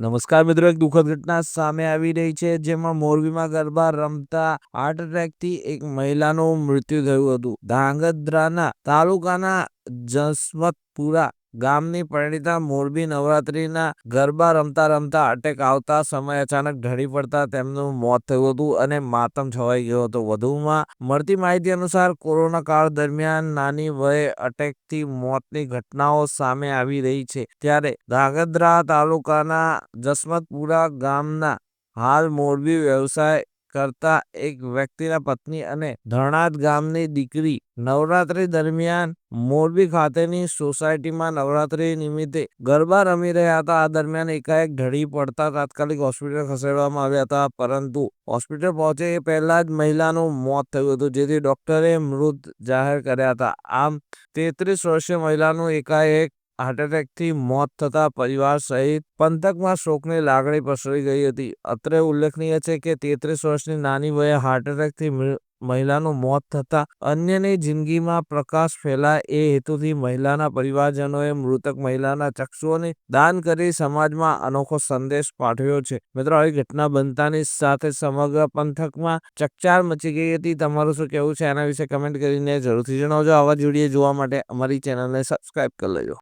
નમસ્કાર મિત્રો, એક દુઃખદ ઘટના સામે આવી રહી છે, જેમાં મોરબીમાં ગરબા રમતા હાર્ટ એટેકથી એક મહિલાનું મૃત્યુ થયું હતું. ધાંગધ્રાના તાલુકાના જસવંતપુરા ગામની પરિણીતા મોરબી નવરાત્રીના ગરબા રમતા રમતા અટેક આવતા સમય અચાનક ઢળી પડતા તેમનું મોત થયું હતું અને માતમ છવાઈ ગયો હતો. વધુમાં મળતી માહિતી અનુસાર કોરોના કાળ દરમિયાન નાની વયે અટેકથી મોતની ઘટનાઓ સામે આવી રહી છે. ત્યારે ધાંગધ્રા તાલુકાના જસમતપુરા ગામના હાલ મોરબી વ્યવસાય કરતા એક વ્યક્તિના પત્ની અને ધરણાદ ગામની દીકરી નવરાત્રી દરમિયાન મોરબી ખાતેની સોસાયટીમાં નવરાત્રી નિમિત્તે ગરબા રમી રહ્યા હતા. આ દરમિયાન એકાએક ઢળી પડતા તાત્કાલિક હોસ્પિટલ ખસેડવામાં આવ્યા હતા, પરંતુ હોસ્પિટલ પહોંચે એ પહેલા જ મહિલાનું મોત થયું હતું, જેથી ડોક્ટરે મૃત જાહેર કર્યા હતા. આમ તેત્રીસ વર્ષીય મહિલાનું એકાએક હાર્ટ એટેકથી મોત થતા પરિવાર સહિત પંથકમાં શોકની લાગણી પસરી ગઈ હતી. અત્રે ઉલ્લેખનીય છે કે તેત્રીસ વર્ષની નાની વયે હાર્ટ એટેકથી મહિલાનું મોત થતા અન્યની જિંદગીમાં પ્રકાશ ફેલાય એ હેતુથી મહિલાના પરિવારજનોએ મૃતક મહિલાના ચક્ષુઓને દાન કરી સમાજમાં અનોખો સંદેશ પાઠવ્યો છે. મિત્રો, આવી ઘટના બનતાની સાથે સમગ્ર પંથકમાં ચકચાર મચી ગઈ હતી. તમારું શું કહેવું છે? એના વિશે કમેન્ટ કરીને જરૂરથી જણાવજો. આવા જોડીએ જોવા માટે અમારી ચેનલને સબસ્ક્રાઈબ કરી લેજો.